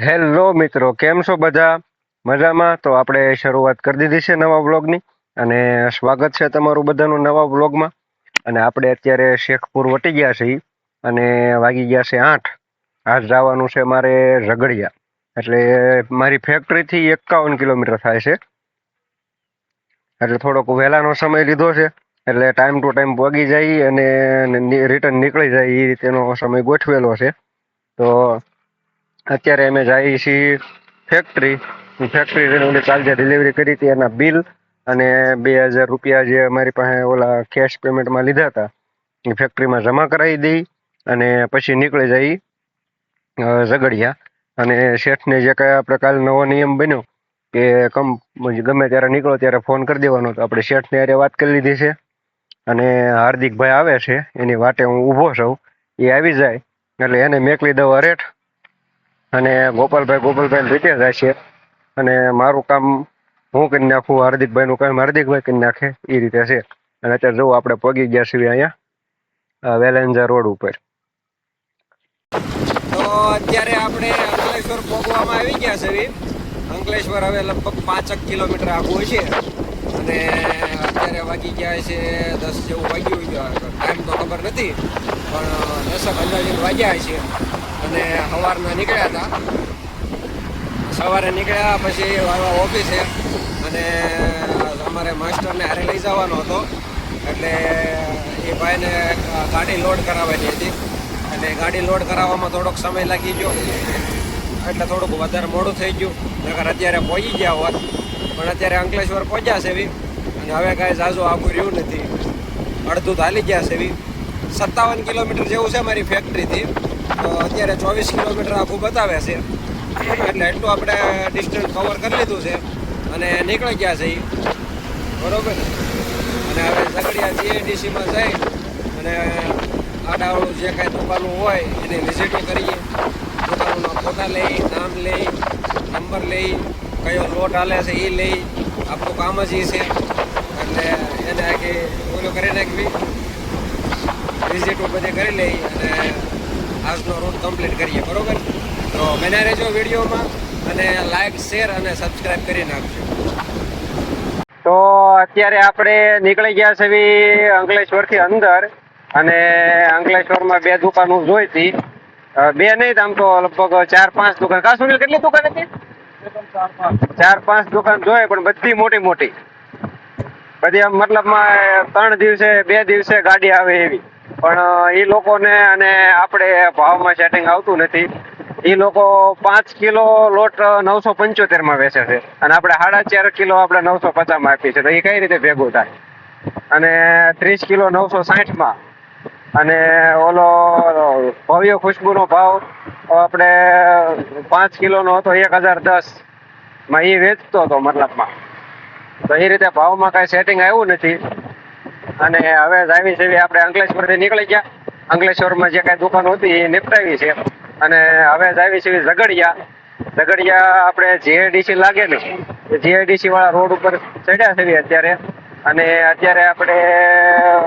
Hello મિત્રો, કેમ છો બધા? મજામાં? તો આપણે શરૂઆત કરી દીધી છે નવા વ્લોગની અને સ્વાગત છે તમારું બધાનું નવા વ્લોગમાં. અને આપણે અત્યારે શેખપુર વટી ગયા છીએ અને વાગી ગયા છે આઠ. આજ જવાનું છે મારે રગડિયા. એટલે મારી ફેક્ટરીથી એકાવન કિલોમીટર થાય છે. એટલે થોડોક વહેલાનો સમય લીધો છે. એટલે ટાઈમ ટુ ટાઈમ પગી જાય અને રિટર્ન નીકળી જાય એ રીતેનો સમય ગોઠવેલો છે. તો અત્યારે અમે જઈએ છીએ ફેક્ટરી ફેક્ટરી કાલ જે ડિલિવરી કરી હતી એના બિલ અને બે હજાર રૂપિયા જે અમારી પાસે ઓલા કેશ પેમેન્ટમાં લીધા હતા, એ ફેક્ટરીમાં જમા કરાવી દઈ અને પછી નીકળી જઈ ઝઘડિયા. અને શેઠને જે કાંઈ આપણે કાલ નવો નિયમ બન્યો કે કમ ગમે ત્યારે નીકળો ત્યારે ફોન કરી દેવાનો. તો આપણે શેઠને હારે વાત કરી લીધી છે અને હાર્દિકભાઈ આવે છે, એની વાટે હું ઊભો છું, એ આવી જાય. એટલે એને મેકલી દઉં હરેઠ અને ગોપાલભાઈ ગોપાલભાઈ રીતે જાય છે. અને મારું કામ હું કરી નાખું, હાર્દિકભાઈનું કામ હાર્દિકભાઈ કરી નાખે, એ રીતે છે. અને અત્યારે જવું આપણે પગી ગયા છીએ અહીંયા વેલેન્જર વેલેન્જા રોડ ઉપર. તો અત્યારે આપણે અંકલેશ્વર પહોંચવામાં આવી ગયા છે. અંકલેશ્વર હવે લગભગ પાંચક કિલોમીટર આઘું છે. અને અત્યારે વાગી ગયા છે દસ જેવું વાગ્યું ટાઈમ તો ખબર નથી, પણ દસક અંદાજે વાગ્યા છે. અને સવારના નીકળ્યા હતા. સવારે નીકળ્યા પછી ઓફિસે અને અમારે માસ્ટરને હારે લઈ જવાનો હતો. એટલે એ ભાઈને ગાડી લોડ કરાવવાની હતી. અને ગાડી લોડ કરાવવામાં થોડોક સમય લાગી ગયો. એટલે થોડુંક વધારે મોડું થઈ ગયું. નગર અત્યારે પહોંચી ગયા હોત. પણ અત્યારે અંકલેશ્વર પહોંચ્યા છે એવી અને હવે કાંઈ ઝાઝું આખું રહ્યું નથી. અડધું હાલી ગયા છે સત્તાવન કિલોમીટર જેવું છે મારી ફેક્ટરીથી તો અત્યારે ચોવીસ કિલોમીટર આખું બતાવે છે. એટલે એટલું આપણે ડિસ્ટન્સ કવર કરી લીધું છે અને નીકળી ગયા છે બરોબર? ને અને હવે સગડિયા જીએડીસીમાં જઈ અને આડાવાળું જે કાંઈ દુકાનું હોય એની વિઝિટ કરીએ. દુકાનોના ફોટા લઈ, નામ લઈ નંબર લઈ, કયો લોટ હાલે છે એ લઈ. આપણું કામ જ એ છે એટલે એને આખી ઓલું કરી નાખવી વિઝિટો બધી કરી લઈ અને આજનો રૂટ કમ્પ્લીટ કરીએ, બરોબર? તો બન્યા રહેજો વિડીયોમાં અને લાઈક શેર અને સબસ્ક્રાઈબ કરી નાખજો. તો અત્યારે આપણે નીકળી ગયા છે અંકલેશ્વર અંકલેશ્વરથી અંદર અને અંકલેશ્વરમાં બે દુકાનો જોઈ હતી. બે નહીં આમ તો લગભગ ચાર પાંચ દુકાન. કા સુનિલ કેટલી દુકાન હતી? ચાર પાંચ દુકાન જોઈ, પણ બધી મોટી મોટી. બધી આમ મતલબમાં ત્રણ દિવસે, બે દિવસે ગાડી આવે એવી. પણ એ લોકોને અને આપણે ભાવમાં સેટિંગ આવતું નથી. એ લોકો પાંચ કિલો લોટ નવસો પંચોતેરમાં વેચે છે. અને આપણે સાડા ચાર કિલો આપણે નવસો પચાસમાં આપીએ છીએ. તો એ કઈ રીતે ભેગું થાય? અને ત્રીસ કિલો નવસો સાઠમાં. અને ઓલો ભવ્ય ખુશ્બુનો ભાવ આપણે પાંચ કિલોનો હતો એક હજાર દસમાં એ વેચતો હતો મતલબમાં. તો એ રીતે ભાવમાં કાંઈ સેટિંગ આવ્યું નથી. અને હવે જાવી સેવી આપણે અંકલેશ્વરથી નીકળી ગયા. અંકલેશ્વરમાં જે કાંઈ દુકાન હતી એ નિપટાવી છે. અને હવે જાવી સેવી ઝઘડિયા. ઝઘડિયા આપણે જીઆઈડીસી લાગે જીઆઈડીસી વાળા રોડ ઉપર ચડ્યા છે અત્યારે. અને અત્યારે આપણે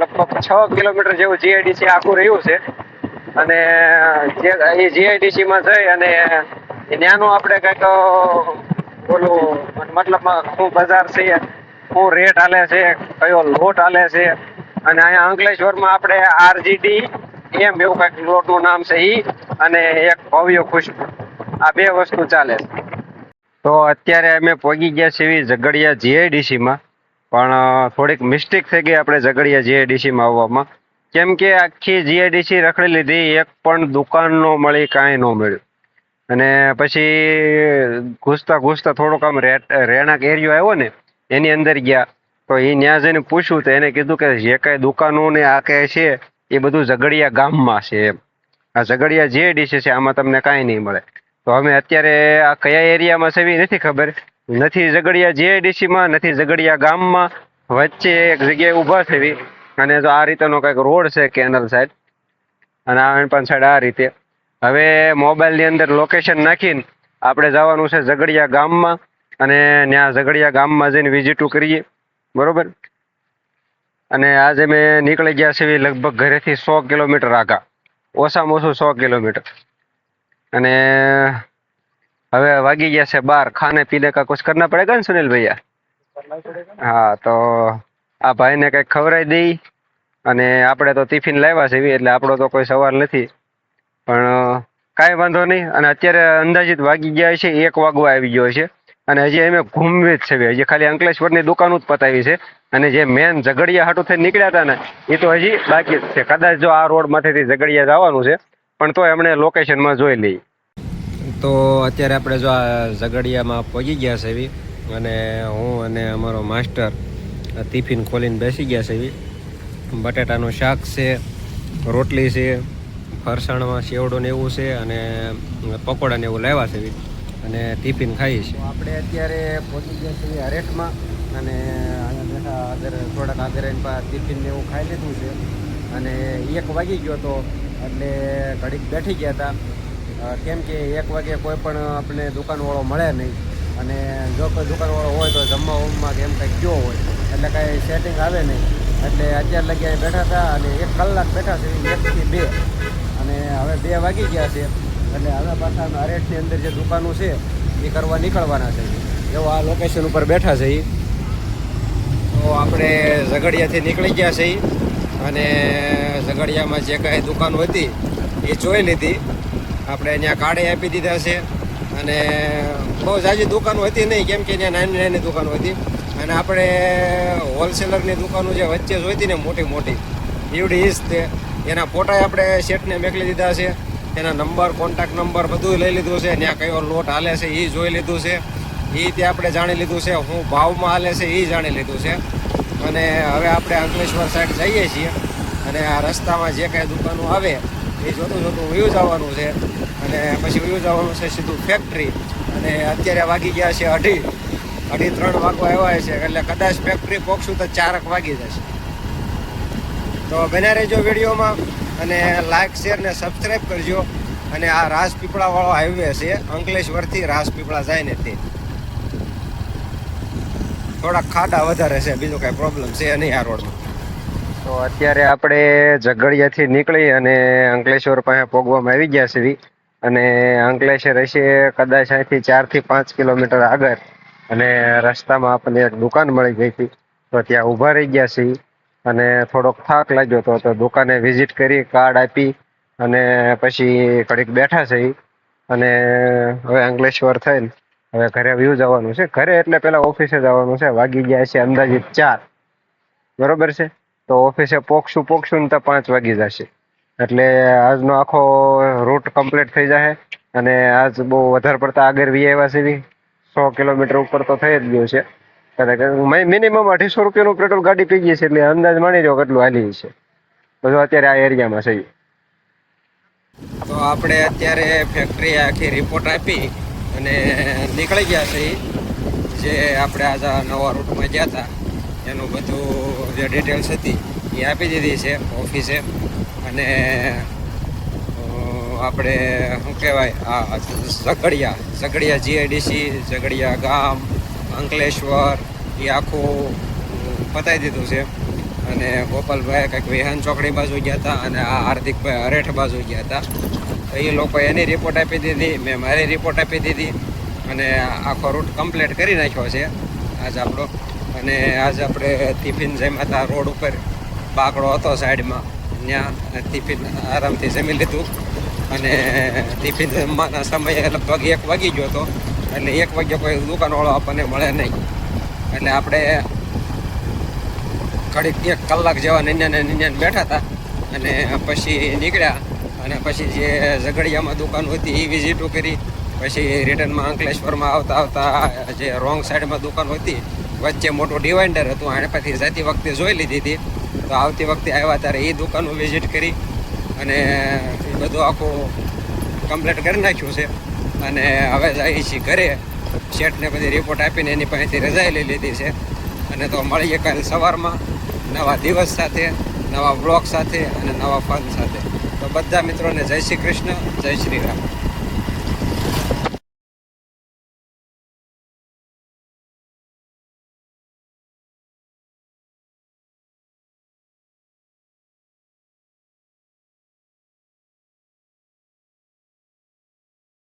લગભગ છ કિલોમીટર જેવું જીઆઈડીસી આખું રહ્યું છે. અને એ જીઆઈડીસીમાં જઈ અને ત્યાંનું આપણે કંઈક ઓલું મતલબમાં શું બજાર છે શું રેટ હાલે છે, કયો લોટ હાલે છે. અને અહીંયા અંકલેશ્વરમાં આપણે આરજીડી એમ એવું કંઈક લોટનું નામ છે ઈ, અને એક ભવ્ય ખુશ્બુ. આ બે વસ્તુ ચાલે તો અત્યારે અમે પહોંચી ગયા છીએ ઝઘડિયા જીઆઈડીસીમાં પણ થોડીક મિસ્ટેક થઈ ગઈ આપણે ઝઘડિયા જીઆઈડીસીમાં આવવામાં. કેમ કે આખી જીઆઈડીસી રખડી લીધી, એક પણ દુકાન નો મળી કાંઈ ન મળ્યું. અને પછી ઘૂસતા ઘૂસતા થોડોક આમ રહેણાંક એરિયો આવ્યો ને એની અંદર ગયા. તો એ ત્યાં જઈને પૂછ્યું તો એને કીધું કે જે કાંઈ દુકાનો ને આ કાંઈ છે, એ બધું ઝઘડિયા ગામમાં છે એમ. આ ઝઘડિયા જીઆઈડીસી છે, આમાં તમને કાંઈ નહીં મળે. તો અમે અત્યારે આ કયા એરિયામાં છે એવી નથી ખબર. નથી ઝઘડિયા જે ડીસીમાં નથી ઝઘડિયા ગામમાં, વચ્ચે એક જગ્યાએ ઊભા થવી. અને જો આ રીતેનો કંઈક રોડ છે, કેનલ સાઈડ. અને આ પણ સાઈડ આ રીતે. હવે મોબાઈલની અંદર લોકેશન નાખીને આપણે જવાનું છે ઝઘડિયા ગામમાં. અને ત્યાં ઝઘડિયા ગામમાં જઈને વિઝિટો કરીએ. બરોબર? અને આજે મેં નીકળી ગયા છે લગભગ ઘરેથી સો કિલોમીટર આગા. ઓછામાં ઓછું સો કિલોમીટર. અને હવે વાગી ગયા છે બાર. ખાને પીને કા કુછ કરના પડેગા ને સુનિલ ભૈયા? હા, તો આ ભાઈને કંઈક ખવડાવી દઈ અને આપણે તો ટિફિન લાવ્યા છે એટલે આપણો તો કોઈ સવાલ નથી. પણ કાંઈ વાંધો નહીં. અને અત્યારે અંદાજિત વાગી ગયા છે, એક વાગવા આવી ગયો છે. અને હજી અમે ઘૂમવી જ છે હજી ખાલી અંકલેશ્વરની દુકાન જ પતાવી છે. અને જે મેન ઝઘડિયા હાટું થઈ નીકળ્યા હતા ને એ તો હજી બાકી છે. કદાચ જો આ રોડ માથેથી ઝઘડિયા જવાનું છે, પણ તો એમણે લોકેશનમાં જોઈ લઈ તો અત્યારે આપણે જો આ ઝઘડિયામાં પહોંચી ગયા છે એવી, અને હું અને અમારો માસ્ટર ટિફિન ખોલીને બેસી ગયા છે એવી. બટેટાનું શાક છે, રોટલી છે, ફરસાણમાં સેવડો ને એવું છે, અને પકોડા ને એવું લાવ્યા છે એવી. અને ટિફિન ખાઈએ છીએ. આપણે અત્યારે પહોંચી ગયા છીએ હરેટમાં અને અહીંયા બેઠા આગળ થોડાક આગળ રહીને પા ટિફિન એવું ખાઈ લીધું છે. અને એક વાગી ગયો તો એટલે ઘડીક બેઠી ગયા હતા. કેમ કે એક વાગે કોઈ પણ આપણે દુકાનવાળો મળે નહીં. અને જો કોઈ દુકાનવાળો હોય તો જમવા ઉમવા કે એમ કંઈક ગયો હોય. એટલે કાંઈ સેટિંગ આવે નહીં. એટલે અત્યાર લગી બેઠા હતા અને એક કલાક બેઠા છે એકથી બે. અને હવે બે વાગી ગયા છે. એટલે હવે પાછા નારેટની અંદર જે દુકાનો છે, એ કરવા નીકળવાના છે. એવો આ લોકેશન ઉપર બેઠા છે તો આપણે ઝઘડિયાથી નીકળી ગયા છે અને ઝઘડિયામાં જે કાંઈ દુકાનો હતી, એ જોઈ લીધી. આપણે ત્યાં કાઢે આપી દીધા છે. અને બહુ જાજી દુકાનો હતી નહીં, કેમ કે ત્યાં નાની નાની દુકાનો હતી. અને આપણે હોલસેલરની દુકાનો જે વચ્ચે જોઈતી ને, મોટી મોટી. એવડી ઈજ એના ફોટા આપણે શેઠને મેકલી દીધા છે. એના નંબર કોન્ટેક્ટ નંબર બધું લઈ લીધું છે. ત્યાં કયો લોટ હાલે છે એ જોઈ લીધું છે. એ તે આપણે જાણી લીધું છે. હું ભાવમાં હાલે છે એ જાણી લીધું છે. અને હવે આપણે અંકલેશ્વર સાઈડ જઈએ છીએ. અને આ રસ્તામાં જે કાંઈ દુકાનો આવે, એ જોતું જોતું વયું જવાનું છે. અને પછી વયું જવાનું છે સીધું ફેક્ટરી અને અત્યારે વાગી ગયા છે અઢી. અઢી ત્રણ વાગવા આવ્યા છે. એટલે કદાચ ફેક્ટરી પહોંચશું તો ચારક વાગી જશે. તો બને રહેજો વિડીયોમાં. અને લાઇક શેર ને સબસ્ક્રાઈબ કરજો. અને આ રાજપીપળા વાળો હાઈવે છે, અંકલેશ્વરથી રાજપીપળા જાય ને તે. થોડાક ખાડા વધારે છે, બીજો કાંઈ પ્રોબ્લેમ છે નહીં આ રોડમાં તો અત્યારે આપણે ઝઘડિયાથી નીકળી અને અંકલેશ્વર પાસે પોગવામાં આવી ગયા છીએ. અને અંકલેશ્વર હશે કદાચ અહીંથી ચારથી પાંચ કિલોમીટર આગળ. અને રસ્તામાં આપણને એક દુકાન મળી ગઈ હતી. તો ત્યાં ઊભા રહી ગયા છીએ. અને થોડોક થાક લાગ્યો હતો તો દુકાને વિઝિટ કરી કાર્ડ આપી અને પછી ઘડીક બેઠા છે અને હવે અંકલેશ્વર થઈને હવે ઘરે વ્યૂ જવાનું છે. ઘરે એટલે પેલા ઓફિસે જવાનું છે. વાગી ગયા છે અંદાજિત ચાર. બરોબર છે? તો ઓફિસે પોક્ષું પોક્ષું ને તો પાંચ વાગી જશે. એટલે આજનો આખો રૂટ કમ્પ્લીટ થઈ જશે અને આજ બહુ વધારે પડતા આગળ વી આવ્યા છે સો કિલોમીટર ઉપર તો થઈ જ ગયું છે. મિનિમમ અઢીસો રૂપિયાનું પેટ્રોલ ગાડી પી ગઈ છે એટલે અંદાજ માની જો કેટલું હાલી છે. બધું અત્યારે આ એરિયામાં છે. તો આપણે અત્યારે ફેક્ટરી આખી રિપોર્ટ આપી અને નીકળી ગયા છે. જે આપણે આ નવા રૂટમાં ગયા હતા, એનું બધું જે ડિટેલ્સ હતી એ આપી દીધી છે ઓફિસે અને આપણે શું કહેવાય, આ ઝઘડિયા ઝઘડિયા જીઆઈડીસી ઝઘડિયા ગામ અંકલેશ્વર, એ આખું પતાવી દીધું છે. અને ગોપાલભાઈ કંઈક વિહાન ચોકડી બાજુ ગયા હતા અને આ હાર્દિકભાઈ હરેઠ બાજુ ગયા હતા. તો એ લોકો એની રિપોર્ટ આપી દીધી, મેં મારી રિપોર્ટ આપી દીધી અને આખો રૂટ કમ્પ્લીટ કરી નાખ્યો છે આજ આપણો. અને આજ આપણે ટિફિન જમ્યા હતા રોડ ઉપર. બાકડો હતો સાઈડમાં, ત્યાં ટિફિન આરામથી જમી લીધું. અને ટિફિન જમવાના સમયે લગભગ એક વાગી ગયો હતો. એટલે એક વાગ્યે કોઈ દુકાનવાળો આપણને મળે નહીં. એટલે આપણે ઘડીક એક કલાક જેવા નિન્યાને નિન્યાને બેઠા હતા. અને પછી નીકળ્યા. અને પછી જે ઝઘડિયામાં દુકાન હતી એ વિઝિટો કરી. પછી રિટર્નમાં અંકલેશ્વરમાં આવતા આવતા જે રોંગ સાઈડમાં દુકાન હતી, વચ્ચે મોટું ડિવાઇન્ડર હતું. આને પછી જતી વખતે જોઈ લીધી હતી. તો આવતી વખતે આવ્યા ત્યારે એ દુકાનો વિઝિટ કરી અને એ બધું આખું કમ્પ્લીટ કરી નાખ્યું છે. અને હવે જઈએ છીએ ઘરે. શેઠને બધી રિપોર્ટ આપીને એની પાસેથી રજાઈ લઈ લીધી છે. અને તો મળીએ કાલે સવારમાં નવા દિવસ સાથે, નવા બ્લોગ સાથે અને નવા ફન સાથે. તો બધા મિત્રોને જય શ્રી કૃષ્ણ, જય શ્રી રામ.